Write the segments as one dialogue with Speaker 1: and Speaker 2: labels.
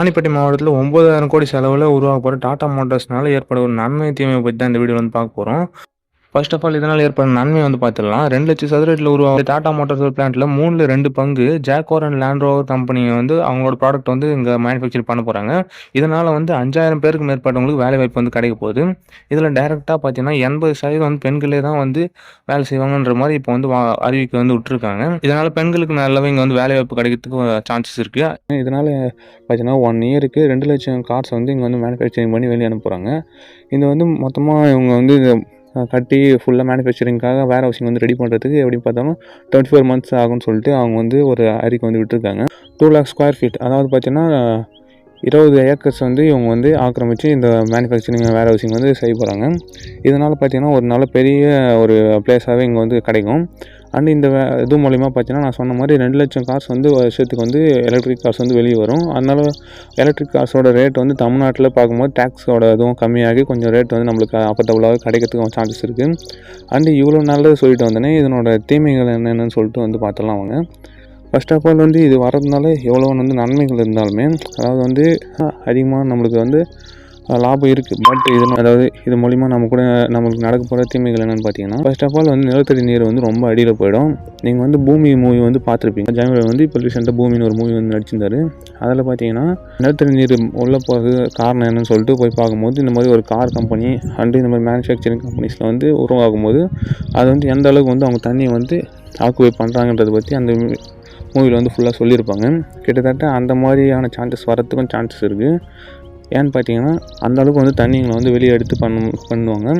Speaker 1: ராணிப்பேட்டை மாவட்டத்தில் ஒன்பதாயிரம் கோடி செலவில் உருவாக்கப்பட்ட டாடா மோட்டார்ஸ்னால ஏற்படும் நன்மை தீமையை பற்றி தான் இந்த வீடியோ வந்து பார்க்க போகிறோம் ஃபர்ஸ்ட் ஆஃப் ஆல் இதனால் ஏற்படும் நன்மை வந்து பார்த்துடலாம். ரெண்டு லட்சம் சதுரத்தில் உருவாக டாடா மோட்டார்ஸ் பிளான்ட்டில் மூணில் ரெண்டு பங்கு Jaguar and Land Rover company வந்து அவங்களோட ப்ராடக்ட் வந்து இங்கே மேனுஃபேக்சர் பண்ண போகிறாங்க இதனால் வந்து அஞ்சாயிரம் பேருக்கு மேற்பட்டவங்களுக்கு வேலை வாய்ப்பு வந்து கிடைக்க போகுது. இதில் டேரெக்டாக பார்த்தீங்கன்னா எண்பது சதவீதம் வந்து பெண்களே தான் வந்து வேலை செய்வாங்கன்ற மாதிரி இப்போ வந்து வா- வந்து விட்டுருக்காங்க. இதனால் பெண்களுக்கு நல்லாவே இங்கே வந்து வேலை வாய்ப்பு கிடைக்கிறதுக்கு சான்சஸ் இருக்குது இதனால் பார்த்தீங்கன்னா ஒன் இயருக்கு ரெண்டு லட்சம் கார்ஸ் வந்து இங்கே வந்து மேனுஃபேக்சரிங் பண்ணி வெளியே அனுப்புகிறாங்க இது வந்து மொத்தமாக இவங்க வந்து கட்டி ஃபுல்லாக மேனுஃபேக்சரிங்காக வேர் ஹவுசிங் வந்து ரெடி பண்ணுறதுக்கு எப்படி பார்த்தாலும் டுவெண்ட்டி ஃபோர் மந்த்ஸ் ஆகும்னு சொல்லிட்டு அவங்க வந்து ஒரு அறிக்கை வந்து விட்டுருக்காங்க. டூ லேக் ஸ்கொயர் ஃபீட் அதாவது பார்த்தீங்கன்னா இருபது ஏக்கர்ஸ் வந்து இவங்க வந்து ஆக்கிரமித்து இந்த மேனுஃபேக்சரிங் வேர் ஹவுசிங் வந்து செய்ய போகிறாங்க இதனால் பார்த்தீங்கன்னா ஒரு நல்ல பெரிய ஒரு பிளேஸாகவே இங்கே வந்து கிடைக்கும். அண்ட் இந்த வே- இது மூலிமா பார்த்தீங்கன்னா நான் சொன்ன மாதிரி ரெண்டு லட்சம் கார்ஸ் வந்து வருஷத்துக்கு வந்து எலக்ட்ரிக் கார்ஸ் வந்து வெளியே வரும். அதனால் எலக்ட்ரிக் கார்ஸோட ரேட் வந்து தமிழ்நாட்டில் பார்க்கும்போது டேக்ஸோட இதுவும் கம்மியாகி கொஞ்சம் ரேட் வந்து நம்மளுக்கு அஃபர்டபுளாக கிடைக்கிறதுக்கு சான்சஸ் இருக்குது அண்டு இவ்வளோ நல்லது சொல்லிட்டு வந்தோடனே இதனோட தீமைகள் என்னென்னு சொல்லிட்டு வந்து பார்த்துலாம் அவங்க ஃபர்ஸ்ட் ஆஃப் ஆல் வந்து இது வரதுனால எவ்வளோ வந்து நன்மைகள் இருந்தாலுமே அதாவது வந்து அதிகமாக நம்மளுக்கு வந்து லாபம் இருக்குது பட் இது அதாவது இது மூலிமா நம்ம கூட நம்மளுக்கு நடக்க போகிற தீமைகள் என்னென்னு பார்த்தீங்கன்னா ஃபர்ஸ்ட் ஆஃப் ஆல் வந்து நிலத்தடி நீர் வந்து ரொம்ப அடியில் போயிடும். நீங்கள் வந்து பூமி மூவி வந்து பார்த்துருப்பீங்க ஜாமியில் வந்து இப்போ ரீசெண்டாக பூமின்னு ஒரு மூவி வந்து நடிச்சிருந்தாரு. அதில் பார்த்தீங்கன்னா நிலத்தடி நீர் உள்ளே போகிறது காரணம் என்னன்னு சொல்லிட்டு போய் பார்க்கும்போது இந்த மாதிரி ஒரு கார் கம்பெனி அண்டு இந்த மாதிரி மேனுஃபேக்சரிங் கம்பெனிஸில் வந்து உருவாகும் போது அது வந்து எந்த அளவுக்கு வந்து அவங்க தண்ணியை வந்து ஆக்குபை பண்ணுறாங்கன்றதை பற்றி அந்த மூவியில் வந்து ஃபுல்லாக சொல்லியிருப்பாங்க. கிட்டத்தட்ட அந்த மாதிரியான சான்சஸ் வரத்துக்கும் சான்சஸ் இருக்குது ஏன்னு பார்த்தீங்கன்னா அந்த அளவுக்கு வந்து தண்ணிங்களை வந்து வெளியே எடுத்து பண்ணு பண்ணுவாங்க.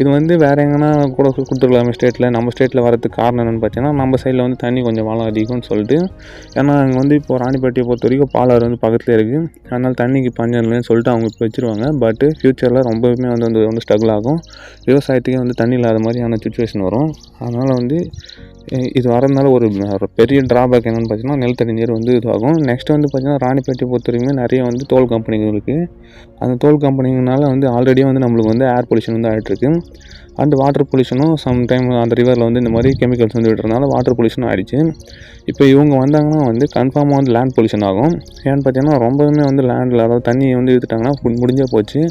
Speaker 1: இது வந்து வேறு எங்கன்னா கூட கொடுத்துருக்கலாமே ஸ்டேட்டில் நம்ம ஸ்டேட்டில் வரதுக்கு காரணம் என்னென்னு பார்த்தீங்கன்னா நம்ம சைடில் வந்து தண்ணி கொஞ்சம் வளம் அதிகம்னு சொல்லிட்டு ஏன்னா அங்கே வந்து இப்போ ராணிப்பேட்டையை பொறுத்த வரைக்கும் பாலாறு வந்து பக்கத்தில் இருக்குது அதனால் தண்ணிக்கு பஞ்சம் இல்லைன்னு சொல்லிட்டு அவங்க இப்போ வச்சுருவாங்க. பட்டு ஃப்யூச்சரில் ரொம்பவுமே வந்து வந்து வந்து ஸ்ட்ரகிள் ஆகும். விவசாயத்துக்கே வந்து தண்ணி இல்லாத மாதிரியான சுச்சுவேஷன் வரும். அதனால் வந்து இது வரதுனால ஒரு ஒரு பெரிய ட்ராபேக் என்னென்னு பார்த்தீங்கன்னா நிலத்தடி நீர் வந்து இதுவாகும் நெக்ஸ்ட் வந்து பார்த்தீங்கன்னா ராணிப்பேட்டை பொறுத்தவரைக்கும் நிறைய வந்து தோல் கம்பெனிகள் இருக்குது அந்த தோல் கம்பெனிங்கனால வந்து ஆல்ரெடி வந்து நம்மளுக்கு வந்து ஏர் பொல்யூஷன் வந்து ஆகிட்டுருக்கு அண்ட் வாட்டர் பொல்யூஷனும் சம்டைம் அந்த ரிவரில் வந்து இந்த மாதிரி கெமிக்கல்ஸ் வந்து விடுறதுனால வாட்டர் பொல்யூஷனும் ஆகிடுச்சு இப்போ இவங்க வந்தாங்கன்னா வந்து கன்ஃபார்மாக வந்து லேண்ட் பொல்யூஷன் ஆகும். ஏன்னு பார்த்தீங்கன்னா ரொம்பவுமே வந்து லேண்டில் அதாவது தண்ணியை வந்து இழுத்துட்டாங்கன்னா முடிஞ்சே போச்சு.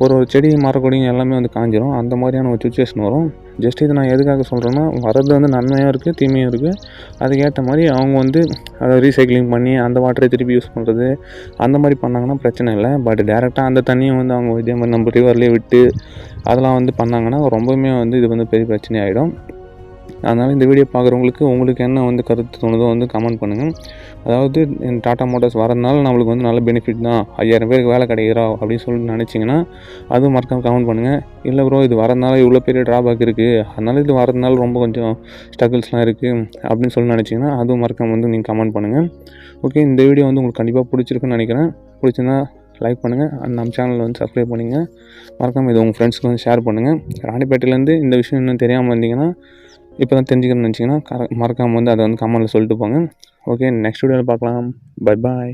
Speaker 1: ஒரு ஒரு செடி மரக்கொடிங்க எல்லாமே வந்து காஞ்சிரும். அந்த மாதிரியான ஒரு சுச்சுவேஷன் வரும். ஜஸ்ட் இது நான் எதுக்காக சொல்கிறேன்னா வரது வந்து நன்மையும் இருக்குது தீமையும் இருக்குது அதுக்கேற்ற மாதிரி அவங்க வந்து அதை ரீசைக்ளிங் பண்ணி அந்த வாட்டரை திருப்பி யூஸ் பண்ணுறது அந்த மாதிரி பண்ணாங்கன்னா பிரச்சனை இல்லை. பட் டேரெக்டாக அந்த தண்ணியை வந்து அவங்க இதே மாதிரி நம்ம ரிவர்லேயே விட்டு அதெல்லாம் வந்து பண்ணாங்கன்னா ரொம்பவுமே வந்து இது வந்து பெரிய பிரச்சனை ஆகிடும் அதனால் இந்த வீடியோ பார்க்குறவங்களுக்கு உங்களுக்கு என்ன வந்து கருத்து தோணுதோ வந்து கமெண்ட் பண்ணுங்கள் அதாவது டாட்டா டாடா மோட்டார்ஸ் வரதுனால நம்மளுக்கு வந்து நல்ல பெனிஃபிட் தான். ஐயாயிரம் பேருக்கு வேலை கிடைக்கிறா அப்படின்னு சொல்லிட்டு நினச்சிங்கன்னா அதுவும் மறக்காமல் கமெண்ட் பண்ணுங்கள் இல்லை ப்ரோ இது வரதுனால இவ்வளோ பெரிய ட்ராபேக் இருக்குது அதனால் இது வரதுனால ரொம்ப கொஞ்சம் ஸ்ட்ரகிள்ஸ்லாம் இருக்குது அப்படின்னு சொல்லி நினச்சிங்கன்னா அதுவும் மறக்காமல் வந்து நீங்கள் கமெண்ட் பண்ணுங்கள் ஓகே இந்த வீடியோ வந்து உங்களுக்கு கண்டிப்பாக பிடிச்சிருக்குன்னு நினைக்கிறேன். பிடிச்சிருந்தா லைக் பண்ணுங்கள் அண்ட் நம்ம சேனலில் வந்து சப்ஸ்கிரைப் பண்ணுங்கள் மறக்காமல் இது உங்கள் ஃப்ரெண்ட்ஸ்க்கு வந்து ஷேர் பண்ணுங்கள் ராணிப்பேட்டையிலேருந்து இந்த விஷயம் இன்னும் தெரியாமல் இருந்தீங்கன்னா இப்போ தான் தெரிஞ்சுக்கணும்னு நினச்சிங்கன்னா கர மறக்காமல் வந்து அதை வந்து கமெண்ட்டில் சொல்லிட்டு போங்க. ஓகே நெக்ஸ்ட் வீடியோவில் பார்க்கலாம். Bye bye